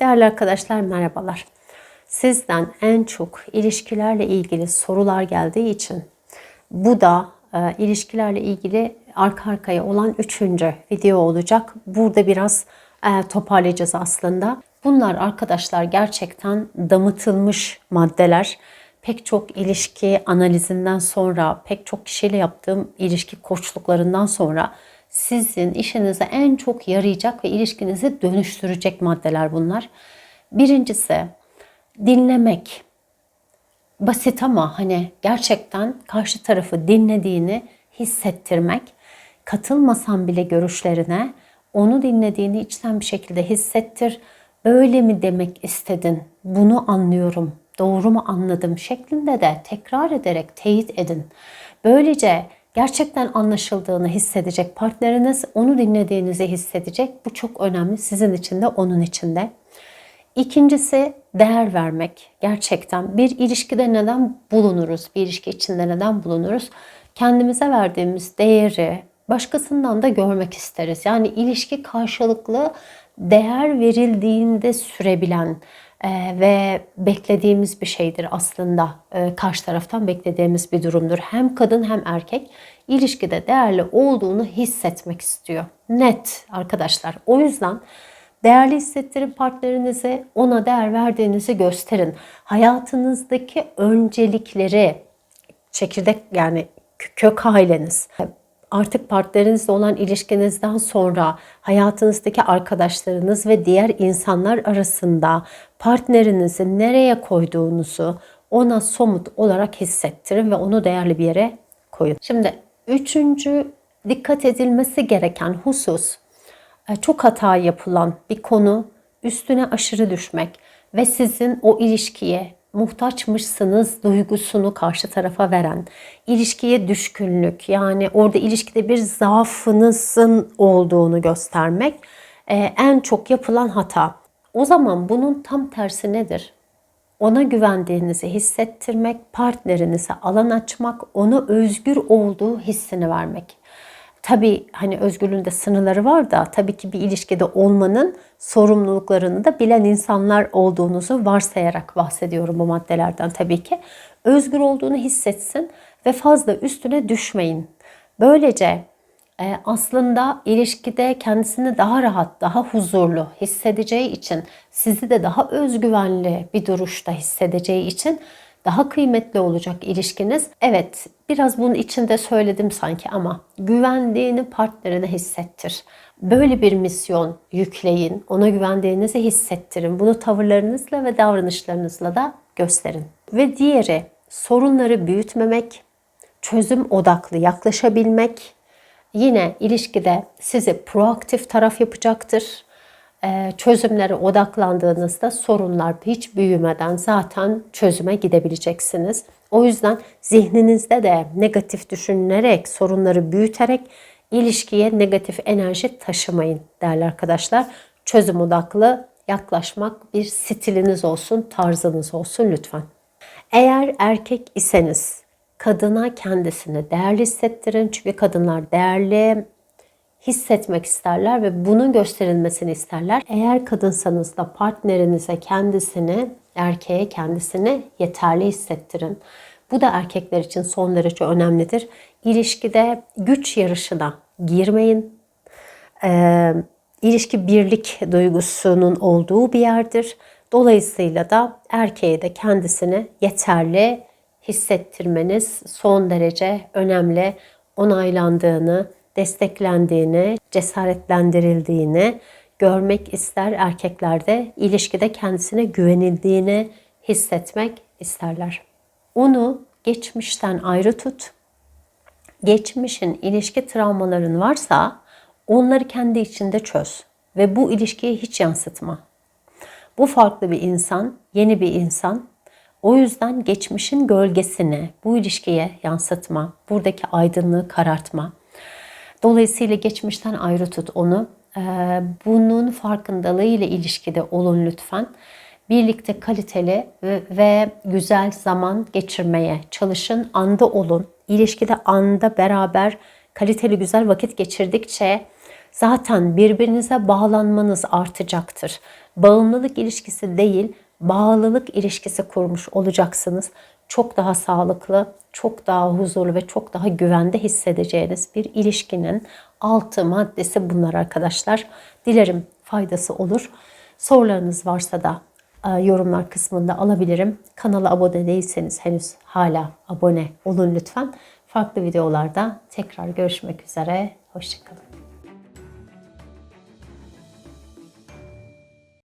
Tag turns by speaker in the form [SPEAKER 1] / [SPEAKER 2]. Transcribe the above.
[SPEAKER 1] Değerli arkadaşlar merhabalar. Sizden en çok ilişkilerle ilgili sorular geldiği için bu da e, ilişkilerle ilgili arka arkaya olan üçüncü video olacak. Burada biraz e, toparlayacağız aslında. Bunlar arkadaşlar gerçekten damıtılmış maddeler. Pek çok ilişki analizinden sonra, pek çok kişiyle yaptığım ilişki koçluklarından sonra sizin işinize en çok yarayacak ve ilişkinizi dönüştürecek maddeler bunlar. Birincisi dinlemek. Basit ama hani gerçekten karşı tarafı dinlediğini hissettirmek. Katılmasan bile görüşlerine onu dinlediğini içten bir şekilde hissettir. Öyle mi demek istedin? Bunu anlıyorum. Doğru mu anladım şeklinde de tekrar ederek teyit edin. Böylece gerçekten anlaşıldığını hissedecek partneriniz, onu dinlediğinizi hissedecek. Bu çok önemli sizin için de onun için de. İkincisi değer vermek. Gerçekten bir ilişkide neden bulunuruz? Bir ilişki içinde neden bulunuruz? Kendimize verdiğimiz değeri başkasından da görmek isteriz. Yani ilişki karşılıklı değer verildiğinde sürebilen ve beklediğimiz bir şeydir aslında. E, karşı taraftan beklediğimiz bir durumdur. Hem kadın hem erkek ilişkide değerli olduğunu hissetmek istiyor. Net arkadaşlar. O yüzden değerli hissettirin partnerinize, ona değer verdiğinizi gösterin. Hayatınızdaki öncelikleri, çekirdek yani kök aileniz, artık partnerinizle olan ilişkinizden sonra hayatınızdaki arkadaşlarınız ve diğer insanlar arasında partnerinizi nereye koyduğunuzu ona somut olarak hissettirin ve onu değerli bir yere koyun. Şimdi üçüncü dikkat edilmesi gereken husus e, çok hata yapılan bir konu üstüne aşırı düşmek ve sizin o ilişkiye muhtaçmışsınız duygusunu karşı tarafa veren, ilişkiye düşkünlük yani orada ilişkide bir zaafınızın olduğunu göstermek e, en çok yapılan hata. O zaman bunun tam tersi nedir? Ona güvendiğinizi hissettirmek, partnerinize alan açmak, onu özgür olduğu hissini vermek. Tabii hani özgürlüğün de sınırları var da tabii ki bir ilişkide olmanın sorumluluklarını da bilen insanlar olduğunuzu varsayarak bahsediyorum bu maddelerden tabii ki. Özgür olduğunu hissetsin ve fazla üstüne düşmeyin. Böylece e, aslında ilişkide kendisini daha rahat, daha huzurlu hissedeceği için, sizi de daha özgüvenli bir duruşta hissedeceği için daha kıymetli olacak ilişkiniz. Evet, biraz bunun içinde söyledim sanki ama güvendiğini partnerine hissettir. Böyle bir misyon yükleyin, ona güvendiğinizi hissettirin. Bunu tavırlarınızla ve davranışlarınızla da gösterin. Ve diğeri sorunları büyütmemek, çözüm odaklı yaklaşabilmek. Yine ilişkide sizi proaktif taraf yapacaktır çözümlere odaklandığınızda sorunlar hiç büyümeden zaten çözüme gidebileceksiniz. O yüzden zihninizde de negatif düşünerek, sorunları büyüterek ilişkiye negatif enerji taşımayın değerli arkadaşlar. Çözüm odaklı yaklaşmak bir stiliniz olsun, tarzınız olsun lütfen. Eğer erkek iseniz kadına kendisini değerli hissettirin. Çünkü kadınlar değerli, hissetmek isterler ve bunun gösterilmesini isterler. Eğer kadınsanız da partnerinize kendisini, erkeğe kendisini yeterli hissettirin. Bu da erkekler için son derece önemlidir. İlişkide güç yarışına girmeyin. Ee, ilişki birlik duygusunun olduğu bir yerdir. Dolayısıyla da erkeğe de kendisini yeterli hissettirmeniz son derece önemli. Onaylandığını, desteklendiğini, cesaretlendirildiğini görmek ister erkeklerde ilişkide kendisine güvenildiğini hissetmek isterler. Onu geçmişten ayrı tut. Geçmişin ilişki travmaların varsa onları kendi içinde çöz ve bu ilişkiye hiç yansıtma. Bu farklı bir insan, yeni bir insan. O yüzden geçmişin gölgesini bu ilişkiye yansıtma, buradaki aydınlığı karartma. Dolayısıyla geçmişten ayrı tut onu. Ee, bunun farkındalığı ile ilişkide olun lütfen. Birlikte kaliteli ve güzel zaman geçirmeye çalışın. Anda olun. İlişkide anda beraber kaliteli güzel vakit geçirdikçe zaten birbirinize bağlanmanız artacaktır. bağımlılık ilişkisi değil, bağlılık ilişkisi kurmuş olacaksınız. Çok daha sağlıklı, çok daha huzurlu ve çok daha güvende hissedeceğiniz bir ilişkinin altı maddesi bunlar arkadaşlar. Dilerim faydası olur. Sorularınız varsa da e, yorumlar kısmında alabilirim. Kanala abone değilseniz henüz hala abone olun lütfen. Farklı videolarda tekrar görüşmek üzere. Hoşçakalın.